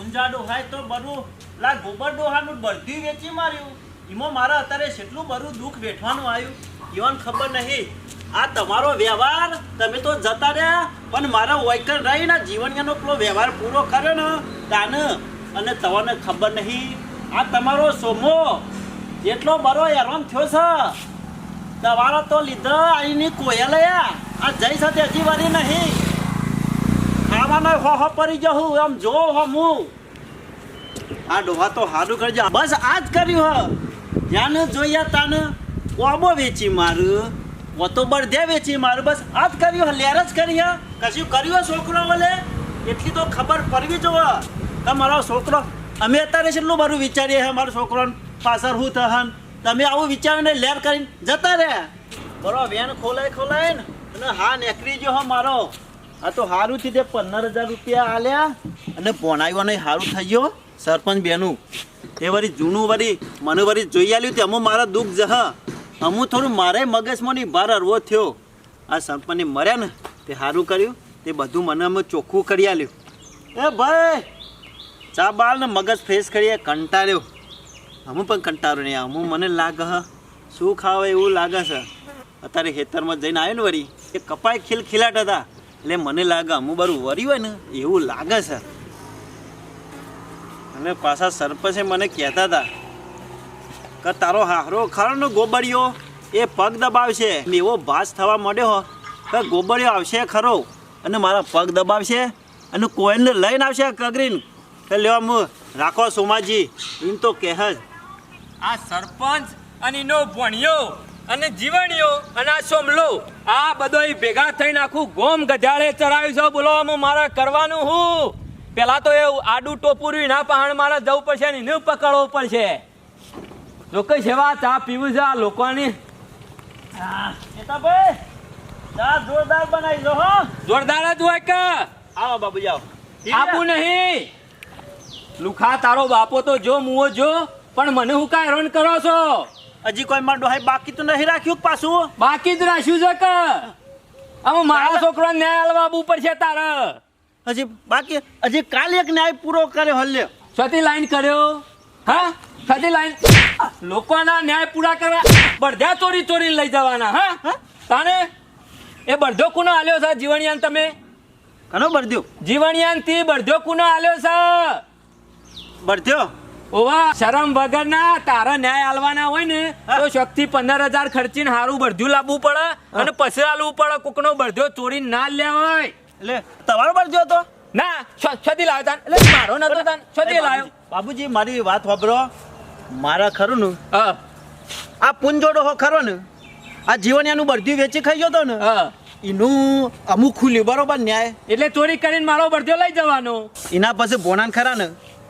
પુંજા ડોહાય તો બરું લા ગોબર ડોહાનું બળદ્યું વેચી માર્યું. એમાં મારા અત્યારે કેટલું બરું દુઃખ વેઠવાનું આવ્યું. ઈવન ખબર નહીં. આ તમારો વ્યવહાર, તમે તો જતા રહ્યા, પણ મારા વૈકર રહીને જીવનનો પેલો વ્યવહાર પૂરો કર્યો ને, તાન. અને તમને ખબર નહીં. આ તમારો સોમો. એટલો બરો હેરાન થયો છે. તમારો તો લીધો અહીંની કોયલયા આ જઈ સાથે હજી વારી નહીં. ખાવાનો હો હો, પડી જવું આમ જો હો આ ડોહા તો હારું કરજો. બસ આ જ કર્યું હ જ્યાંને જોઈએ તાને કોબો વેચી મારું. ઓ તો બળદે વેચી મારું. બસ આ જ કર્યું લેર જ કરી, હ. કશું કર્યું છોકરો વલે? એટલી તો ખબર પડવી જોવે. કે મારો છોકરો, અમે અત્યારે છેલ્લું મારું વિચારીએ હે મારો છોકરો પાછળ હું થહન. તમે આવું વિચારીને લેર કરીને જતા રહે. બરો વેન ખોલાય ખોલાય ને. અને હા, નીકળી ગયો મારો. આ તો સારું થી તે પંદર હજાર રૂપિયા આલ્યા અને ભણાવ્યો નહીં સારું થઈ ગયો. સરપંચ બેનું, એ વળી જૂનું વળી મને વળી જોઈ આલ્યું તે, અમુક મારા દુઃખ જહ. અમુક થોડું મારે મગજમાંની બહાર હરવો થયો. આ સરપંચને મર્યા ને, તે સારું કર્યું, તે બધું મને અમે ચોખ્ખું કરી આલ્યું. એ ભાઈ, ચા બાલ ને મગજ ફ્રેશ કરીએ, કંટાળ્યો. અમુક પણ કંટાળો નહીં, અમુક મને લાગે હ. શું ખાવે એવું લાગે છે? અત્યારે ખેતરમાં જઈને આવ્યો ને વળી, એ કપાય ખીલખીલાટ હતા. એટલે મને લાગે અમુક બારું વરી હોય ને, એવું લાગે છે. અને પાછા સરપંચે મને કહેતા હતા કે તારો હારો ખરો ને ગોબડિયો? એ પગ દબાવશે. એવો ભાસ થવા માંડ્યો કે ગોબડિયો આવશે ખરો અને મારા પગ દબાવશે અને કોઈને લઈને આવશે કગરીન. કે લેવા હું રાખો સોમાજી. એમ તો કહે જ આ સરપંચ અને એનો ભણ્યો. અને જીવણીઓ અને આ સોમલો આ બધો ભેગા થઈને આખું ગોમ ગધાડે ચરાવી છે. બોલો આમાં મારે કરવાનું હું? પેલા તો એ આડું ટોપુરી ના પહાણ મારે જવું પડશે ને એને પકડવું પડશે. લોકો સેવા ચા પીવું છે આ લોકોની. જોરદાર બનાવી દો હો. જોરદાર જ હોય કે? આવો બાબુ જાઓ આપું નહીં. લુખા તારો બાપો તો જો મુઓ જો પણ મને હું કાંઈ હેરાન કરો છો? હજી કોઈ માં ડોહાઈ બાકી તો નહીં રાખ્યું પાછું? બાકી જ રાખ્યું છે કે? આમ મારા છોકરા ન્યાય આલવા ઉપર છે તારે. હજી બાકી હજી કાલે એક ન્યાય પૂરો કર્યો હલ્યો સતી લાઈન કર્યો? હા? સતી લાઈન? લોકોના ન્યાય પૂરા કરવા બળધ્યા ચોરી ચોરી લઈ જવાના હા? હા? તાને? એ બળધો કુનો આલ્યો છે જીવણિયાન તમે? ઘણો બળધ્યો. જીવણિયાનથી બળધો કુનો આલ્યો છે. બરદ્યો ઓવા શરમ વગરના તારા ન્યાય આલવાના હોય ને તો શક્તિ પંદર હજાર ખર્ચીને હારું બળધ્યું લાવવું પડે અને પછી આલવું પડે. કોકનો બરધ્યો ચોરી ના લેવાય એટલે તમારો બરધ્યો તો ના છતી લાવ્યો તાન. એટલે મારો નતો તાન. છતી લાવ્યો બાબુજી- મારી વાત વાપરો. મારા ખરું ને? આ પુંજોડો હો ખરો ને આ જીવનિયાનું બરધ્યું વેચી ખાઈ ગયો તો ને હા. એનું અમુક ખુલ્યું બરોબર ન્યાય. એટલે ચોરી કરીને મારો બરધ્યો લઈ જવાનો. એના પછી બોનાન ખરા ને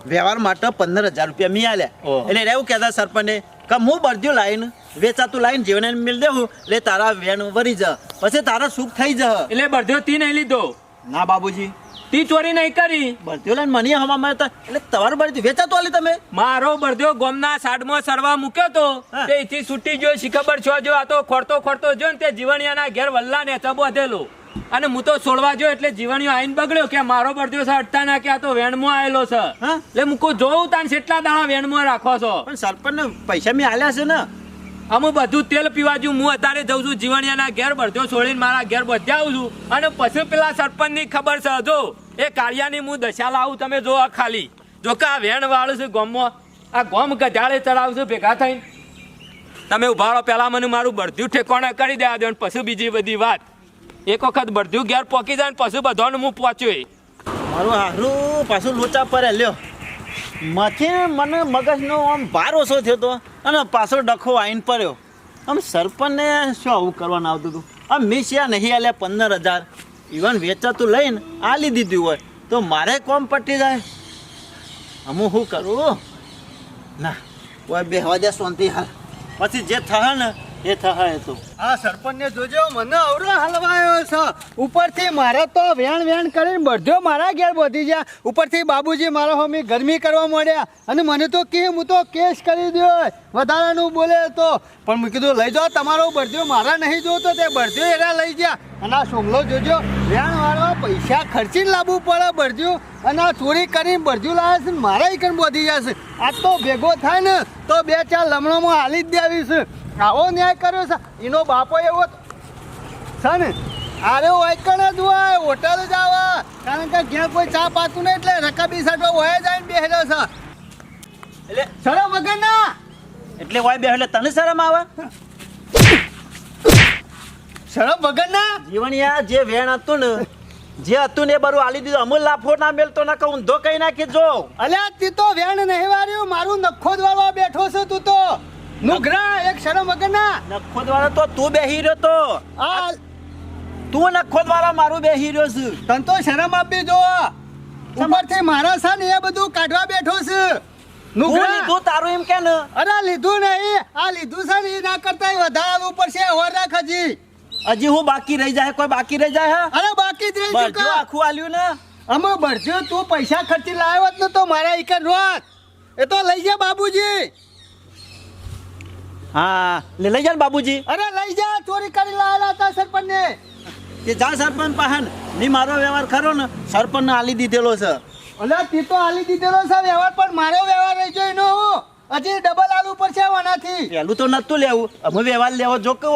વ્યવહાર માટે પંદર હજાર રૂપિયા મી આલ્યા. એટલે એવું કહેતા સરપંચે કે હું બરદ્યું લાઈન વેચાતું લાઈન જીવને મિલ દેવું એટલે તારા વેણ વરી જ. પછી તારા સુખ થઈ જ. એટલે બરજો તી નહીં લીધો. ના બાબુજી. તી ચોરી નહીં કરી. બરજો લઈને મને હવા મળતા એટલે તમારું બરજી વેચાતો આલી તમે. મારો બરજો ગોમના સાડમાં સરવા મૂક્યો તો. તે અહીંથી છૂટી ગયો. શી ખબર છો જો આ તો ખોરતો ખોરતો જો ને તે જીવણિયાના ઘેર વલ્લા ને ચબો બાંધેલો અને હું તો છોડવા જો એટલે જીવણીઓ આઈને બગડ્યો કે મારો બળધ્યો છે અડતા ના કે આ તો વેણમાં આવેલો છે. હા? એટલે મૂકો જોઉં તાન કેટલા દાણા વેણમાં રાખો છો. પણ સરપંચને પૈસા મેં આલ્યા છે ને. અમે બધું તેલ પીવા જુ હું અત્યારે જઉં છું જીવણિયાના ઘેર બરજો છોડીને મારા ઘેર બધ્યા આવું છું. અને પછી પેલા સરપંચની ખબર છે જો એ કાળિયાની હું દશા લાવું તમે જો આ ખાલી. જો કે આ વેણ વાળું છે ગોમમાં આ ગોમ ગધાડે ચડાવશું ભેગા થઈને. તમે ઉભારો પહેલા મને મારું બળધ્યું ઠેકોણે કરી દેવા દો અને પછી બીજી બધી વાત. એક વખત બધું ઘેર પોકી જાય ને પછી બધાનું હું પહોંચ્યો મારું હારું પાછું લોચા પડે, લ્યો. માથી મને મગજનો આમ ભાર ઓછો થયો હતો અને પાછો ડખો આવીને પડ્યો. આમ સરપંચને શું આવું કરવાનું આવતું હતું? આમ મિસિયા નહીં આલે પંદર હજાર. ઇવન વેચાતું લઈને આ લીધી દીધું હોય તો મારે કોમ પટી જાય. હું શું કરું? ના, કોઈ બે હવા દે શાંતિ હાલ. પછી જે થાય ને એ થાય તો. આ સરપંચને જોજો, મને અવરો હલવાયો છે. ઉપરથી મારે તો વેણ વેણ કરીને બધો મારા ઘેર બોધી ગયા. ઉપરથી બાબુજી મારા હોમી ગરમી કરવા માંડ્યા. અને મને તો કે, હું તો કેસ કરી દો વધારાનું બોલે તો. પણ મેં કીધું, લઈ જાઓ, તમારો બળદ્યો મારા નહીં જોતો, તે બળદ્યો એના લઈ ગયા. અને આ સોમલો જોજો વેણ વાળવા પૈસા ખર્ચીને લાવવું પડે બળદ્યું અને આ ચોરી કરીને બળદ્યું લાવે છે મારા ઈકન બોધી જશે આ તો ભેગો થાય ને, તો બે ચાર લમણોમાં હાલી જ દેવીશ આવો ન્યાય કર્યો છે. એનો બાપો એવો છે ને અરે વાયકણ જ હોય હોટલ જ આવે. કારણ કે ઘેર કોઈ ચા પાતું નહીં એટલે રકાબી સાટવા હોય જાય ને બેહેલો છે. એટલે સડો વગર ના. એટલે હોય બે એટલે તને શરમ આવે? શરમ વગર ના? જીવણિયા જે વેણ હતું ને જે હતું ને એ બરું આલી દીધું. અમુલ લાફો ના મેલતો ના કહું ઊંધો કઈ નાખી જો. અલ્યા તી તો વેણ નહીં વાર્યું મારું નખો જ વાળવા બેઠો છે તું તો. નુઘરા એક શરમ વગર ના નખો દ્વારા તો તું બેહી રહ્યો તો. આ તું નખો દ્વારા મારું બેહી રહ્યો છું. તન તો શરમ આપી જો. ઉપરથી મારા સન એ બધું કાઢવા બેઠો છે. તું નુઘરા લીધું તારું એમ કે ન અરે લીધું નહીં. આ લીધું છે ને ના કરતા વધારે આવવું પડશે. હોર રાખ હજી. હું બાકી રહી જાય કોઈ બાકી રહી જાય અરે બાકી જ રહી બધું આખું આલ્યું ને. અમે ભરજો તું પૈસા ખર્ચી લાવ્યો જ ને તો મારા એક રોત એ તો લઈ જા બાબુજી. હા લે લઈ જા ને બાબુજી અરે લઈ જા ચોરી કરી લાવેલા હતા સરપંચ ને તે જા સરપંચ પાહન. ની મારો વ્યવહાર ખરો ને. સરપંચ ને આલી દીધેલો છે. અલ્યા તે તો આલી દીધેલો છે વ્યવહાર પણ મારો વ્યવહાર રહી એનો હું. હજી ડબલ આલુ પર છે વાનાથી પેલું તો નતું લેવું. અમે વ્યવહાર લેવો જો કે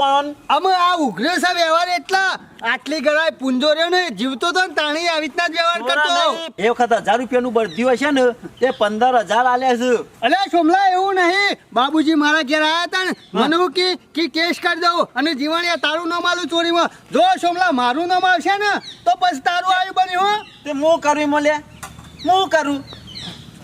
અમે આ ઉઘરે છે વ્યવહાર એટલા આટલી ગળાય પૂંજો રહ્યો ને જીવતો તો ને તાણી આવી રીતના જ વ્યવહાર કરતો એ વખત હજાર રૂપિયાનું બળદ્યું હશે ને તે પંદર હજાર આલ્યા છે. અલે સોમલા એવું નહીં. બાબુજી મારા ઘેર આવ્યા હતા ને મને હું કી કી કેસ કરી દઉં અને જીવાણીયા તારું નામ આલું ચોરીમાં. જો સોમલા મારું નામ આવશે ને તો પછી તારું આવ્યું બન્યું હો. તે હું કરું મળ્યા? હું કરું?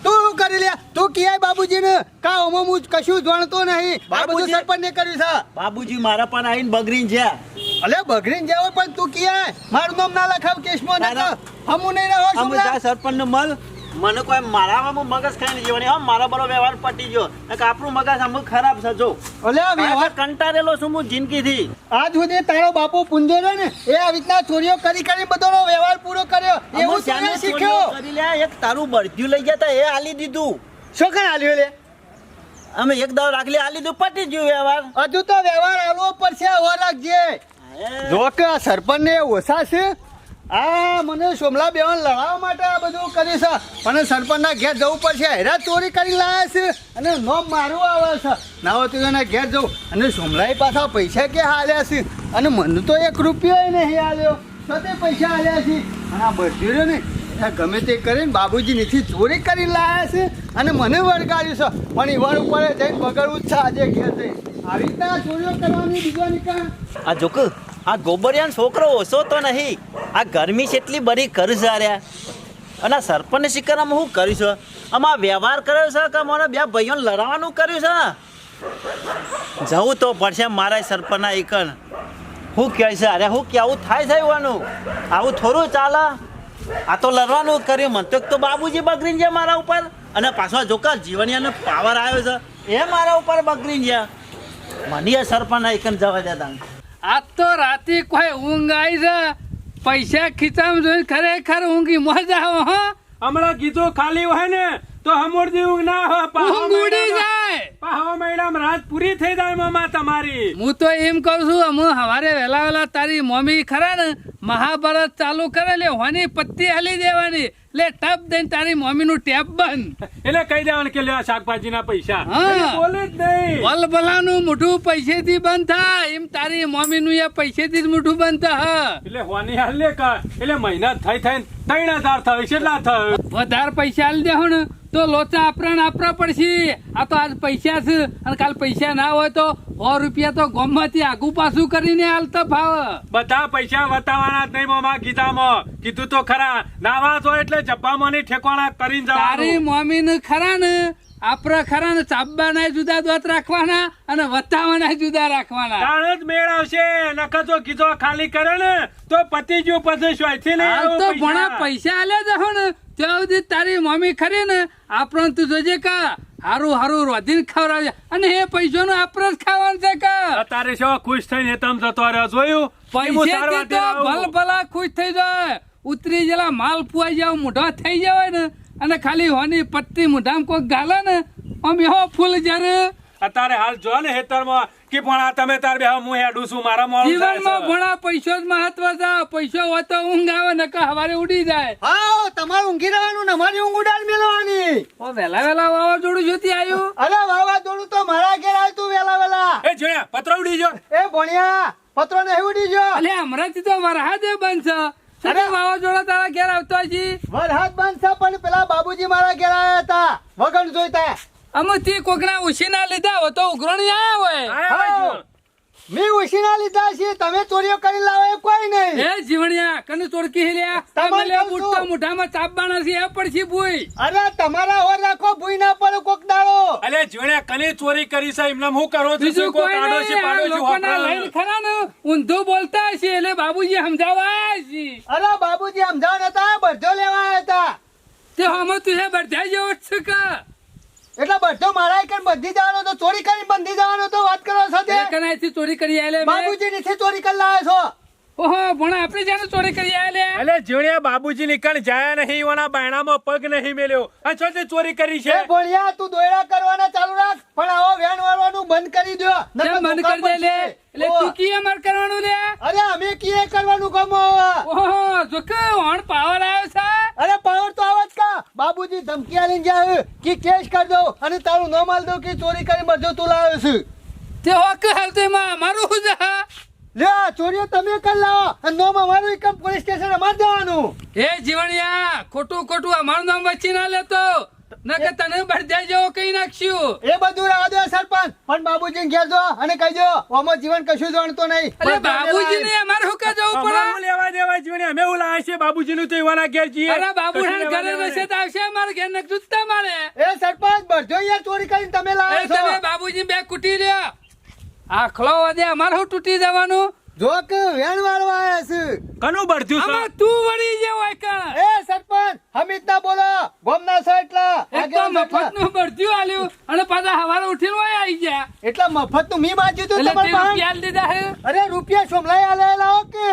તું કરી લે તું કિયા બાબુજી ને કા ઓમો હું કશું જાણતો નહીં. આ બધું બાબુજી- સરપંચને કર્યું છે. બાબુજી મારા પણ આવીને બગડીને જ્યાં. અલે બગડીને જાવ પણ તું કિયાય? મારું નામ ના લખાવ કેસમાં ના, ના. ના. હમું નહીં રહો અમે સરપંચ ને મળ મને કોઈ મારામાં મગજ ખાઈને જીવવાની. હા મારો બરો વ્યવહાર પટી ગયો. કે આપણું મગજ અમુક ખરાબ છે જો. અલે વ્યવહાર કંટાળેલો છું હું જિંદગીથી. આજ સુધી તારો બાપુ પુંજો ને એ આવી રીતના ચોરીઓ કરી કરી બધોનો વ્યવહાર પૂરો કર્યો. એવું તને શીખ્યો. કરી લે એક તારું બળદ્યું લઈ જતા એ આલી દીધું. શું કઈ આલ્યો લે? અમે એક દાવ રાખલી આલી દીધું પટી ગયું વ્યવહાર. હજુ તો વ્યવહાર આલવો પડશે હો રાખજે જો કે સરપંચ ને ઓછા છે આ મને સોમલા બેવન લડાવવા માટે આ બધું કર્યું છે. અને સરપંચના ઘેર જવું પડશે. હેરા ચોરી કરી લાયા છે. અને નોમ મારું આવે છે. ના હોય તો એના ઘેર જવું. અને સોમલાઈ પાછા પૈસા કે હાલ્યા છે? અને મને તો એક રૂપિયો નહીં હાલ્યો તો તે પૈસા હાલ્યા છે. અને આ બધું રહ્યું ને ગમે તે કરીને બાબુજી નીથી ચોરી કરી લાયા છે. અને મને વળગાડ્યું છે. પણ ઈવર ઉપર જઈને બગડવું જ છે. આજે ઘેર જઈ આવી રીતના ચોરીઓ કરવાની બીજો નિકાલ. આ જોક આ ગોબરિયાનો છોકરો ઓછો તો નહીં. આ ગરમી એટલી બધી કર છે આર્યા અને આ સરપંચ શિકારમાં શું કર્યું છે? આમાં વ્યવહાર કર્યો છે કે મને બે ભાઈઓને લડાવવાનું કર્યું છે? જવું તો પડશે મારા સરપંચના એકન હું કહે છે અરે? શું કે આવું થાય છે એવાનું આવું થોડું ચાલે? આ તો લડવાનું કર્યું. મને તો બાબુજી બગડીને છે મારા ઉપર. અને પાછો જોકા જીવનિયાનો પાવર આવ્યો છે. એ મારા ઉપર બગડીને છે મને સરપંચના એકન જવા દેતા આજ તો રાતે કોઈ ઊંઘ આવી છે. પૈસા ખીચામાં જોઈને ખરેખર ઊંઘી મજા આવો હો. હમણાં કીધું ખાલી હોય ને તો હમોરથી ઊંઘ ના હોય. ઊંઘ ઉડી જાય. પાહો મેડમ રાત પૂરી થઈ જાય મમ્મા તમારી. હું તો એમ કહું છું હું હવારે વહેલા વહેલા તારી મમ્મી ખરા ને મહાભારત ચાલુ કરે લે હોની પત્તી હાલી દેવાની. લે ટપ દઈને તારી મમ્મીનું ટેપ બંધ. એટલે કહી દેવાનું કે લેવા શાકભાજીના પૈસા. હા. બોલે જ નહીં. વલ ભલાનું મોઢું પૈસેથી બંધ થાય. એમ તારી મમ્મીનું એ પૈસેથી જ મોઢું બંધ થાય. એટલે હોની હાલ લે કા. એટલે મહિના થઈ થઈ ત્રણ હજાર થયો કેટલા થયો? વધારે પૈસા હાલ દે ને તો લોચા આપણા ને આપણા પડશે. આ તો આજ પૈસા છે. અને કાલ પૈસા ના હોય તો સો રૂપિયા તો ગોમમાંથી આગુ પાછું કરીને હાલતા ફાવ. બધા પૈસા વતાવાના જ નહીં મામા. ગીતામાં કીધું તો ખરા. નાવા છો એટલે જબ્બામાં ની ઠેકાણા કરીને તારી જવાનું. મમ્મી ને ખરા ને આપણા ખરા ને ચાબવાના જુદા દોત રાખવાના અને વતાવાના જુદા રાખવાના. તાણ જ મેળ આવશે. નકર જો કીધો ખાલી કરે ને તો પતિ ગયું પછી શોયથી ને તો પૈસા. ભણા પૈસા આલે જહો ને. ત્યાં સુધી તારી મમ્મી ખરી ને આપણને તું જોજે કા હારું હારું રોધીને ખવડાવજે અને એ પૈસાનો આપણે જ ખાવાનું છે કા. તારે શું ખુશ થઈને તમ જતો રહ્યો જોયું? ભલ ભલા ખુશ થઈ જાય. ઉતરી જેલા માલ પુઆઈ જાવ મોઢા થઈ જાય ને અને ખાલી હોની પટ્ટી મોઢામાં કોઈ ગાલે ને આમ એવો ફૂલ જ્યારે અત્યારે હાલ જો ને હેતરમાં કે પણ આ તમે તાર બે હું હેડું છું મારા છે. જીવનમાં ભણા પૈસો જ મહત્વ છે. પૈસો હોય તો ઊંઘ આવે ને હવારે ઉડી જાય. હા તમારે ઊંઘી રહેવાનું ને અમારી ઊંઘ ઉડાડ મેળવાની ઓ વેલા વહેલા વાવાઝોડું જોતી આવ્યું અરે વાવાઝોડું તો મારા ઘેર આવ્યું તું વેલા વેલા. એ જોયા પત્ર ઉડી જો એ ભણ્યા પત્રો ને ઉડી ગયો અલે હમણાંથી તો વરહાદ બંધ છે. અરે. વાવાઝોડા તારા ઘેર આવતો હજી વરહાદ બંધ છે પણ પેલા બાબુજી મારા ઘેર આવ્યા હતા. વગણ જોઈતા. અમથી કોકના ઉછીના લીધા હોય તો ઉઘરણી આયા હોય. હા. મેં ઉછીના લીધા છે તમે ચોરીઓ કરી લાવો એ કોઈ નહીં. એ જીવણિયા કને ચોરકી હેલ્યા? તમારે તમે લે બુટ્ટો છું. મોઢામાં ચાપવાના છે એ પડશી ભૂઈ. અરે તમારા ઓર રાખો ભૂઈ અલે જોયા કને ચોરી કરી છે એમને હું કરો છું? બીજું કોઈ કોઈ છે પાડો છે લોકોના લઈને ખરા ને ઊંધું બોલતા છે એટલે બાબુજી સમજાવા છે. અરે બાબુજી સમજાવ નતા બધો લેવા હતા. તે હમો તું હે બધા જેવો જ છે કે? એટલે બધો મારા કે બંધી જવાનો તો ચોરી કરી બંધી જવાનો તો વાત કરો સાથે કનાઈથી ચોરી કરી આલે બાબુજી નીચે ચોરી કરી લાવ્યા છો. ઓહો ભણા આપણે જાણે ચોરી કરી આલે અલે જીણ્યા બાબુજી નીકળ જાયા નહીં ઓના બાયણામાં પગ નહીં મેલ્યો. આ છો તે ચોરી કરી છે? એ ભોળિયા તું દોયડા કરવાના ચાલુ રાખ પણ આવો વેણ વાળવાનું બંધ કરી દો નકર બંધ કરી દે લે એટલે તું કી અમાર કરવાનું લે? અરે અમે કીએ કરવાનું ગમો ઓહો જો કે ઓણ પાવર આવ્યો છે? અરે પાવર તો આવાજ કા. બાબુજી ધમકી આલીને જાય કે કેસ કર દો અને તારું ન માલ દો કે ચોરી કરી મરજો તું લાવ્યો છે. તે હોક હાલ તો મારું છે? લે ચોરીઓ તમે કર લાવો. અને નામ અમારું એકમ પોલીસ સ્ટેશન અમાર જવાનું. એ જીવણિયા ખોટું ખોટું અમારું નામ વચ્ચે ના લેતો. નકે તને બળદિયા જેવો કઈ નાખશું. એ બધું રાહ દો સરપંચ. પણ બાબુજી ઘેર જો અને કહી દો આમાં જીવન કશું જાણતો નહીં. અરે બાબુજી ને અમારે શું કા જવું પડે? લેવા દેવા જોઈને અમે એવું લાવે છે બાબુજીનું તો એવાના ઘેર જઈએ. અરે બાબુ લેવા ઘરે રહેશે તો આવશે અમારે ઘેર ને જૂતા મારે. એ સરપંચ બળજો યાર ચોરી કરીને તમે એ લાવ્યો તમે બાબુજી બે કુટી લ્યો. આખલો વધે અમાર હું તૂટી જવાનું? જો કે વેણ વાળવા આવ્યા છે. કનું બળધ્યું છે? તું વળી જે હોય કાં? એ સરપંચ હમીદ ના બોલો ગોમના છો એટલા? એક તો મફતનું બળદ્યું આલ્યું અને પાછા હવારે ઉઠીને હોય આવી ગયા. એટલા મફતનું મી બાજુ તું તમાર પાસે? રૂપિયા લીધા હે અરે રૂપિયા સોમલાઈ આલે લાવો કે.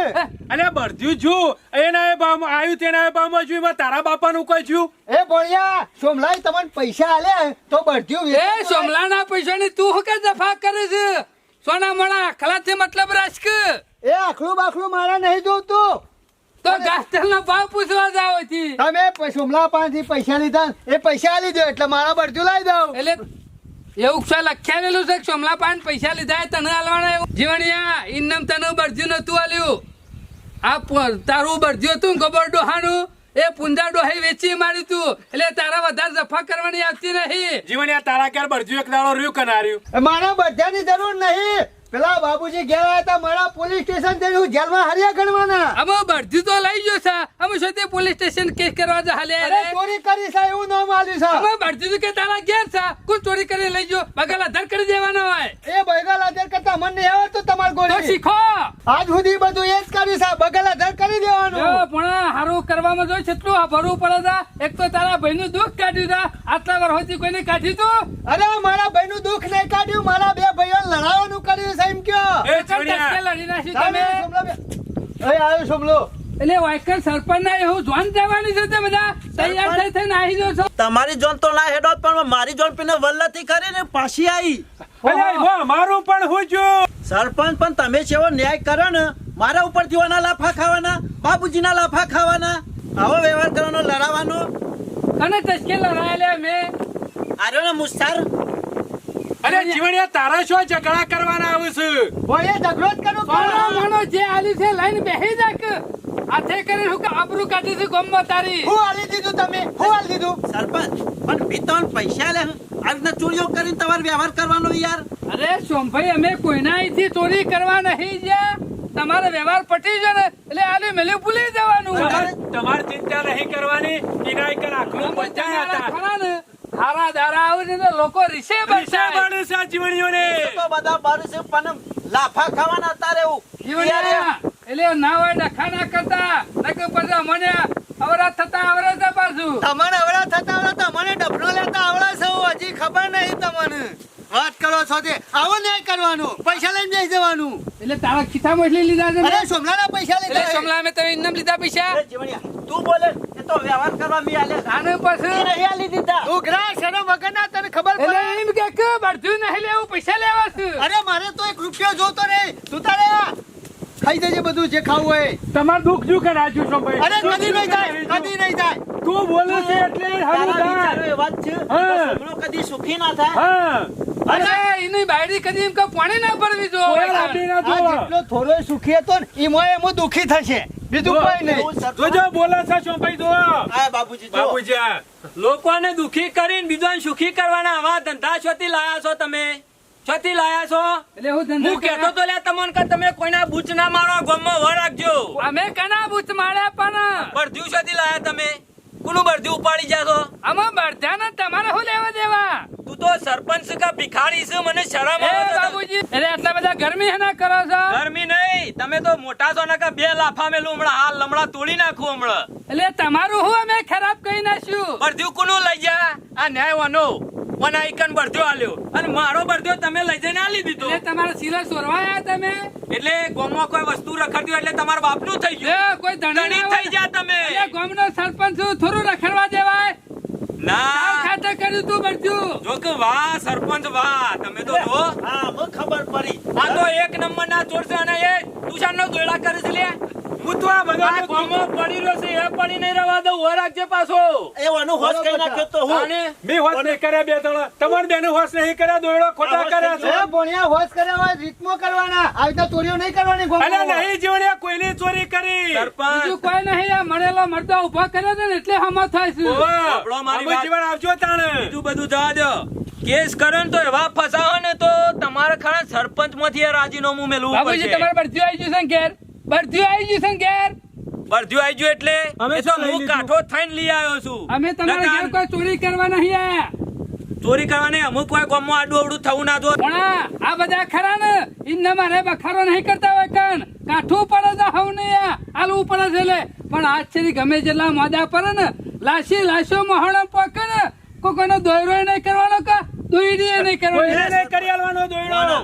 અલે બળધ્યું છું. એના એ ભાવમાં આવ્યું તેના એ ભાવમાં જોયું એમાં તારા બાપાનું કોઈ છું? એ બોળિયા સોમલાઈ તમને પૈસા આલે તો બળધ્યું એ સોમલાના પૈસાની તું શું કે જફા કરે છે? સોના મોણા ખલાથી મતલબ રાજક એ આખલું બાખલું મારા નહીં જોતું. તો ગાસ્તલનો ભાવ પૂછવા જાવ છી તમે સોમલા પાસેથી પૈસા લીધા એ પૈસા આલી દો એટલે મારા બરજુ લાવી દઉં. એટલે એવું છે લખ્યાલેલું છે સોમલા પાન પૈસા લીધા તને આલવાના એવું? જીવણિયા ઇન્નમ તને બરજુ નતું આલ્યું. આ તારું બરજુ હતું ગબર ગોબર ડોહાનું એ પુંજા ડોહી વેચી માર્યું તું. એટલે તારા વધારે જફા કરવાની આવતી નહીં. જીવન યાર તારા ઘેર બરજુ એક દાડો રહ્યું કનાર્યું મારા બધાની જરૂર નહીં. પેલા બાબુજી ઘેર આવ્યા હતા મારા પોલીસ સ્ટેશનથી હું જેલમાં હરિયા ગણવાના. અમે બળદ્યું તો લઈ ગયો છે અમે શું તે પોલીસ સ્ટેશન કેસ કરવા જ હાલે અરે ચોરી કરી છે એવું નામ આલ્યું છે અમે તો કે તારા ઘેર છે કોઈ ચોરી કરી લઈ ગયો? બગલ આધાર કરી દેવાનો હોય. એ બગલ આધાર કરતા મને નહીં આવડતું તમાર તો ગોળી શીખો. આજ સુધી બધું એ જ કર્યું છે બગલ આધાર કરી દેવાનું. પણ હારું કરવામાં જો કેટલું ભરવું પડે છે એક તો તારા ભાઈનું દુઃખ કાઢ્યું છે આટલા વર્ષોથી કોઈને કાઢ્યું તું? અરે મારા ભાઈનું દુઃખ નહીં કાઢ્યું મારા બે ભાઈઓ લડાવવાનું કર્યું એમ કયો? એ લડી તમે બે- અહીં આવ્યો સોમલો. એટલે વાયકર સરપંચ ના એવું જોન જવાની છે તે બધા? તૈયાર થઈ થઈને આવી જો છો? તમારી જોન તો ના હેડો પણ મારી જોન પીને વલ્લતી કરીને પાછી આવી મારું પણ હું છું. સરપંચ પણ તમે જેવો ન્યાય કરો ને. મારા ઉપર જીવાના લાફા ખાવાના બાબુજીના લાફા ખાવાના. આવો વ્યવહાર કરવાનો લડાવવાનો. અને તસ્કે લડાયેલા મેં. આર્યો ને મુસ્તાર અરે જીવણિયા તારા શું ઝઘડા કરવાના આવું છું? ઓય ઝઘડો જ કરું કોણ? માનો જે આલી છે લઈને બેહી જાક. આથે કરીને હું કે આબરૂ કાઢી છે ગમ તારી? હું આલી દીધું તમે? હું આલી દીધું? સરપંચ પણ ભી પૈસા લે આ રીતના ચોરીઓ કરીને તમારે વ્યવહાર કરવાનો યાર. અરે સોમભાઈ અમે કોઈના અહીંથી ચોરી કરવા નહીં જ્યાં તમારે વ્યવહાર પટી જશે એટલે આલે મેલે ભૂલી જવાનું. તમારે તમારે ચિંતા નહીં કરવાની. કિનાય કર આખલું પંચાય હતા. હારા દારા આવે છે ને લોકો રીસે પૈસા બચાય મળે છે આ જીવણીઓને. તો બધા બારું છે પણ લાફા ખાવાના તારે એવું. જીવણિયા, એટલે ના હોય ડખા ના કરતા. નકે પછી મને અવરા થતા આવરે છે પાછું. તમને અવરા થતા આવડે તમને ડબરો લેતા આવડે છે હજી ખબર કરો છો તે. આવો ન્યાય કરવાનો. પૈસા લઈને જઈ જવાનું. એટલે તારા ખિસ્સામાં એટલી લીધા છે અરે સોમલાના પૈસા લઈ સોમલા સમલા તમે ઇનામ લીધા પૈસા? તું બોલે. તો વ્યવહાર કરવા મી આલે. આને પછી નહીં આલી દીધા. ઉઘરા શેનો વગરના તને ખબર એટલે પડે એમ કે કે બળધું નહીં લેવું પૈસા લેવા છે. અરે મારે તો એક રૂપિયો જોતો નહીં. તું તારે ખાઈ દેજે બધું જે ખાવું હોય. તમાર દુખ જુ કે રાજુ છો ભાઈ? અરે કદી નહીં થાય કદી નહીં થાય તું બોલે છે એટલે હારું થાય. વાત છે. હા. કદી સુખી ના થાય. હા. અરે એની બાયડી કદી એમ કે પાણી ના પડવી જો. જેટલો થોડો સુખી હતો ને એમાં એમાં દુખી થશે. બીજું કોઈ નહીં. જોજો બોલે છે શું જો આ. લોકોને દુખી કરીને બીજાને સુખી કરવાના આવા ધંધા છોથી લાયા છો તમે? છોથી લાયા છો? એટલે હું ધંધો હું કહેતો તો લ્યા તમને કે તમે કોઈના બૂચ ના મારો ગમમાં વર રાખજો. અમે કના બૂચ માર્યા પણ? બળદ્યું છોથી લાયા તમે? કોનું બરધી ઉપાડી જા આમાં બરધા બળધાને તમારે શું લેવા દેવા? તું તો સરપંચ કા ભિખારી છે મને શરમ આવે. બાબુજી એટલે આટલા બધા ગરમી હેના કરો છો? ગરમી નહીં તમે તો મોટા છો ના કે બે લાફા મેલું હમણાં હાલ લમડા તોડી નાખું હમણાં. એટલે તમારું હું અમે ખરાબ કહી નાખ્યું? બળદ્યું કુનું લઈ જા. આ ન્યાયવાનો વના આઈકન બરધ્યો આલ્યો. અને મારો બરધ્યો તમે લઈ જઈને આલી દીધો. એટલે તમારા સોરવા સોરવાયા તમે? એટલે ગામમાં કોઈ વસ્તુ રખડતી એટલે તમારા બાપનું થઈ ગયું. કોઈ ધણી થઈ જા તમે. સરપંચ થોડું રખડવા દેવાય. ના. ખાતે કર્યું તું મરજું જો કે વાહ સરપંચ વાહ. તમે તો જો હા મને ખબર પડી. આ તો એક નંબર ના ચોર છે અને એ તુષારનો દોડા કરે છે લે. હું ભગવાન કોમો પડી રહ્યો છે એ પડી નહીં રવા દઉં હો રાખજે પાછો. એ વાનું હોશ કઈ નાખ્યો તો હું? મેં હોશ નહીં કર્યા બે ત્રણ તમાર બેનું હોશ નહીં કર્યા દોયડો ખોટા કર્યા છે. ભણ્યા હોશ કર્યા હોય રીતમો કરવાના. આવી તો ચોરીઓ નહીં કરવાની ગોમ. અલે નહીં જીવણ્યા કોઈની ચોરી કરી. સરપંચ. બીજું કોઈ નહીં આ મળેલો મરદો ઊભા કર્યો છે ને એટલે હમો થાય છે. આપણો મારી વાત. જીવન આવજો તાણે. બીજું બધું જવા દો. કેસ કરો તો એવા ફસાવો ને તો તમારે ખરા સરપંચમાંથી રાજીનામું બાબુજી પડશે. તમારે બળદ્યું આવી ગયું છે ને ઘેર? બળદ્યું આવી ગયું છે ઘેર? બરધ્યું આવી ગયું એટલે? અમે તો હું કાઠો થઈને લઈ આવ્યો છું. અમે તમારા ઘેર કોઈ ચોરી કરવા નહીં આયા. ચોરી કરવાની અમુક કોઈ ગામમાં આડું અવડું થવું ના દો પણ આ બધા ખરા ને? ઇન્ના મારે બખારો નહીં કરતા હોય કણ. કાઠું પડે તો હવ નહીં આ. આલવું પડે છે લે પણ આજ ગમે જેટલા મોદા પડે ને લાશી લાશો મહોણો પોકે ને કોઈ કોઈનો દોયરો નહીં કરવાનો કા? દોયડી નહીં કરવાનો. નહીં કરી આલવાનો દોયડો.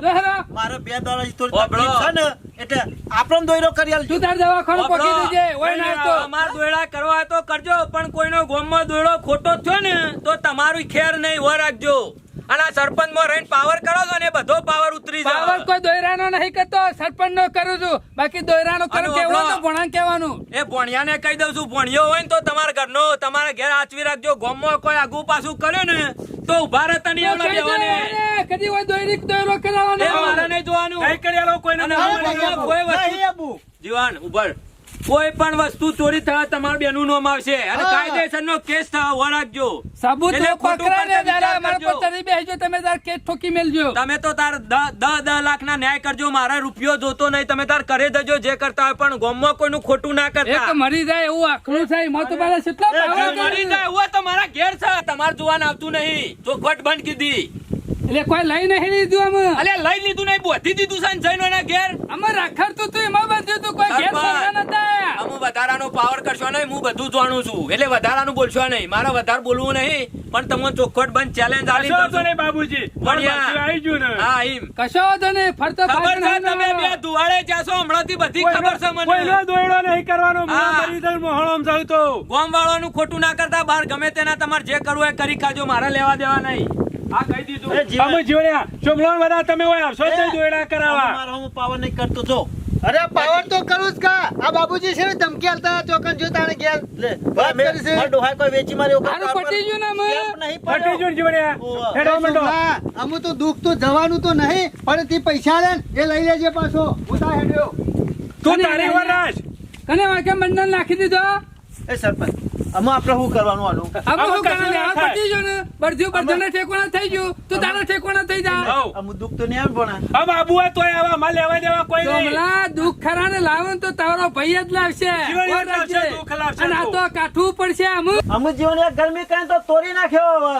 મારે બે દાડા તકલીફ છે ને એટલે આપણો દોયરો કરી આલજો. તું તાર દવાખાનું. પોકી દેજે ઓય ના તો અમાર દોયડા કરવા તો કરજો પણ કોઈનો ગોમમાં દોયડો ખોટો થયો ને તો તમારું ખેર નહીં હો રાખજો. અને સરપંચમાં રહીને પાવર કરો છો ને બધો પાવર ઉતરી પાવર જાય કોઈ દોયરાનો નહીં કરતો સરપંચ નો કરું છું. બાકી દોયરાનો કરું કેવું તો ભણા કેવાનું એ ભણિયાને કહી દઉં છું ભણિયો હોય ને તો તમારા ઘરનો તમારા ઘેર આચવી રાખજો. ગામમાં કોઈ આગુ પાછું કર્યું ને તો ઊભા રહેતા નહીં આવડે કહી દે બેવાને. એને, કદી હોય દોયરી દોયરો એ મારે નહીં જોવાનું. નહીં કર્યા કોઈને ના. કોઈ વસ્તુ જીવાન ઉભર કોઈ પણ વસ્તુ ચોરી થવા તમારું બેનું નામ આવશે. અને કાયદેસર નો કેસ થવા વળાકજો સાબુત બેસજો તમે તાર કેસ ઠોકી મેલજો. તમે તો તાર દસ દહ લાખ ના ન્યાય કરજો મારા રૂપિયો જોતો નહીં તમે તાર કરે દેજો જે કરતા હોય પણ ગામમાં કોઈનું ખોટું ના કરતા. મરી જાય એવું આખડું થાય એમાં મારા કેટલા મરી જાય એવું તો મારા ઘેર છે તમારે જોવાનું આવતું નહીં. ચોખવટ બંધ કીધી. એટલે કોઈ લઈ નહીં લીધું અમે અલે લઈ લીધું નહીં બોધી દીધું છે જઈને એના ઘેર. અમે રાખડતું તું એમાં બધું તું કોઈ ઘેર બોલવા નતા. અમે વધારાનો પાવર કરશો નહીં હું બધું જાણું છું. એટલે વધારાનું બોલશો નહીં. મારે વધારે બોલવું નહીં પણ તમને ચોખવટ બંધ ચેલેન્જ આલી દઉં ને બાબુજી. પણ આવી ગયું ને. હા એમ કશો તો ને ફરતો ખબર છે તમે બે દુવાળે જાશો હમણાંથી બધી ખબર છે મને. કોઈનો દોયડો નહીં કરવાનો મરી જાઉં મોહણમ તો. ગોમ વાળાનું ખોટું ના કરતા બહાર ગમે તેના તમારે જે કરવું એ કરી કાજો મારે લેવા દેવા નહીં. આ કહી દીધું. અમે જીવણ્યા. સોમલોન બધા તમે હોય જ હું પાવર નહીં કરતો જો. અરે પાવર તો કરું જ કા. આ બાબુજી છે ને ધમકી આલતા ચોકન જો તાણે ઘેર લે વાત કરી છે. મારો કોઈ વેચી માર્યો પટી ગયું ને અમે. નહીં ફટી પડ્યો? જો હેડો મંડો અમુ તો દુઃખ તો જવાનું તો નહીં પણ તે પૈસા લે એ લઈ લેજે પાછો. હું તા હેડ્યો. તું તારી વરાશ કને વાંકે મંડળ નાખી દીધો? એ સરપંચ. આમાં આપણે શું કરવાનું આનું? હવે શું કરવાનું? આ પતી ગયું ને? બળદ્યું બળદ્યુંને ઠેકાણા થઈ ગયું. તું તારા ઠેકાણા થઈ જા. હવ આમાં દુઃખ તો નહીં પણ હવે આબુ હોય તોય આવા માં લેવા દેવા કોઈ નહીં. સોમલા દુઃખ ખરા ને લાવે તો તારો ભાઈ જ લાવશે? દુઃખ લાવશે અને આ તો કાઠું પડશે આમ. અમુક જીવન એક ગરમી કાંઈ તો તોડી નાખ્યો હવે.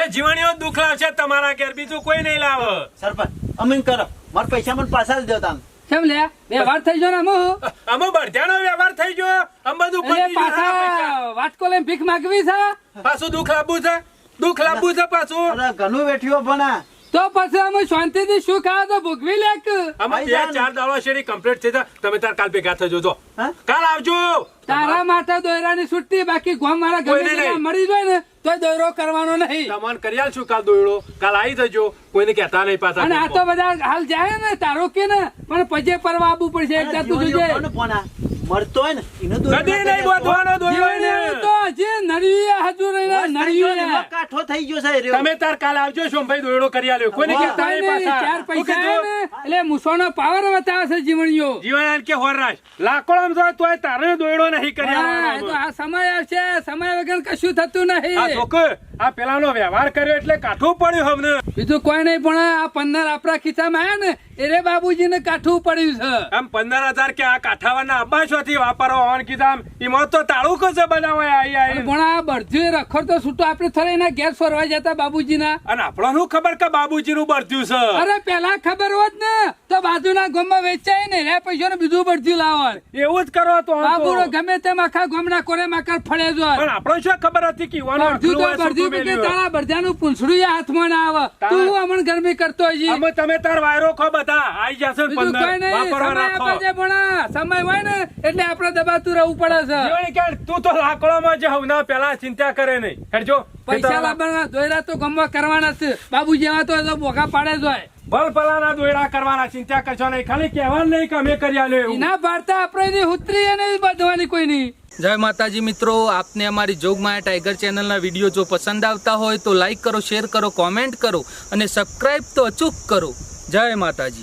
એ જીવણીઓ દુઃખ લાવશે તમારા ઘેર બીજું કોઈ નહીં લાવે. સરપંચ અમીન કરો. મારા પૈસા મને પાછા જ દો તમે. કેમ લે વ્યવહાર થઈ ગયો ને અમુ અમે બળધ્યાનો વ્યવહાર થઈ ગયો. અમ બધું પતી ગયું. પાછા વાટકો લઈને ભીખ માંગવી છે? પાછું દુખ લાવવું છે? દુખ લાવવું છે પાછું? અરે ઘણું વેઠ્યો પણ તો પછી અમે શાંતિથી શું ખાવ તો ભોગવી લેક અમે બે ચાર દાડો શેરી કમ્પ્લીટ થઈ જાય. તમે તાર કાલ ભેગા થઈ જજો કાલ આવજો. તારા માટે દોયરાની છુટ્ટી બાકી ગોમ મારા ગમે મળી જાય ને? તો દોરો કરવાનો નહીં. તમાન કરિયાલ છું કાલ દોયડો? કાલ આવી જજો કોઈને કહેતા નહીં પાછા અને આ તો બધા હાલ જાય ને તારો કે ને પણ પજે પરવા આવવું પડશે એક જાતું જોજે. મરતો ફોન આ? હોય ને એનો દોરો નહીં બોધવાનો દોયડો જીવને તો જે નળિયે હજુ રહી બસ કાઠો થઈ ગયો છે. તમે તાર કાલ આવજો સોમભાઈ દોયડો કરી આલ્યો. કોઈને કે નહીં, પાછા. ચાર પૈસા એટલે મુસોનો પાવર બતાવે છે જીવણીઓ. જીવન કે હોરરાશ લાકડો જો તોય તારે દોયડો નહીં કરી હા, તો આ સમય આવશે. સમય વગર કશું થતું આ નહીં. છોકર આ પેલાનો વ્યવહાર કર્યો એટલે કાઠું પડ્યું અમને બીજું કોઈ નહીં પણ આ પંદર આપણા ખિસ્સામાં આવ્યા ને એરે બાબુજી ને કાઠું પડ્યું છે. આમ પંદર હજાર કે આ કાઠાવાના અબ્બાશોથી વાપરવા હોવાનું કીધા એમાં તો તાળું કશે બનાવાય આઈ આઈ. પણ આ બરજ્યું રખડ તો છૂટો આપણે થોડા એના ઘેર ફરવા જતા બાબુજીના. અને આપણો શું ખબર કે બાબુજીનું બરજ્યું છે? અરે પેલા ખબર હોત ને તો બાજુના ગામમાં વેચાય ને રે પૈસા બીજું બરજ્યું લાવવાનું એવું જ કરો તો બાબુ. ગમે તેમ આખા ગામના કોરે માકર ફળે જો પણ આપણો શું ખબર હતી કે બરજ્યું તો કે તારા બળજાનું પૂંછડું હાથમાં ના આવે. તું અમણ ગરમી કરતો હજી અમે તમે તાર વાયરો ખો બધા. આઈ જશે ને બીજું કોઈ પંદર નહીં. વાપરવા સમય રાખો. સમય હોય ને એટલે આપણે દબાતું રહેવું પડે છે. કે તું તો લાકડામાં જે હવના પેલા ચિંતા કરે નહીં. હેડજો. પૈસા લાવવાના દોયરા તો ગમવા કરવાના છે. બાબુ જેવા તો બોગા પાડે જ હોય. ભલ પલાના દોયડા કરવાના ચિંતા કરશો નહીં. ખાલી કહેવાનું નહીં કે અમે કરી આલે ના એના પાડતા આપણે એની ઉતરી અને બાંધવાની કોઈ નહીં. જય માતાજી મિત્રો આપને અમારી જોગમાયા ટાઈગર ચેનલના વીડિયો જો પસંદ આવતા હોય તો લાઈક કરો શેર કરો કોમેન્ટ કરો અને સબસ્ક્રાઈબ તો અચૂક કરો. જય માતાજી.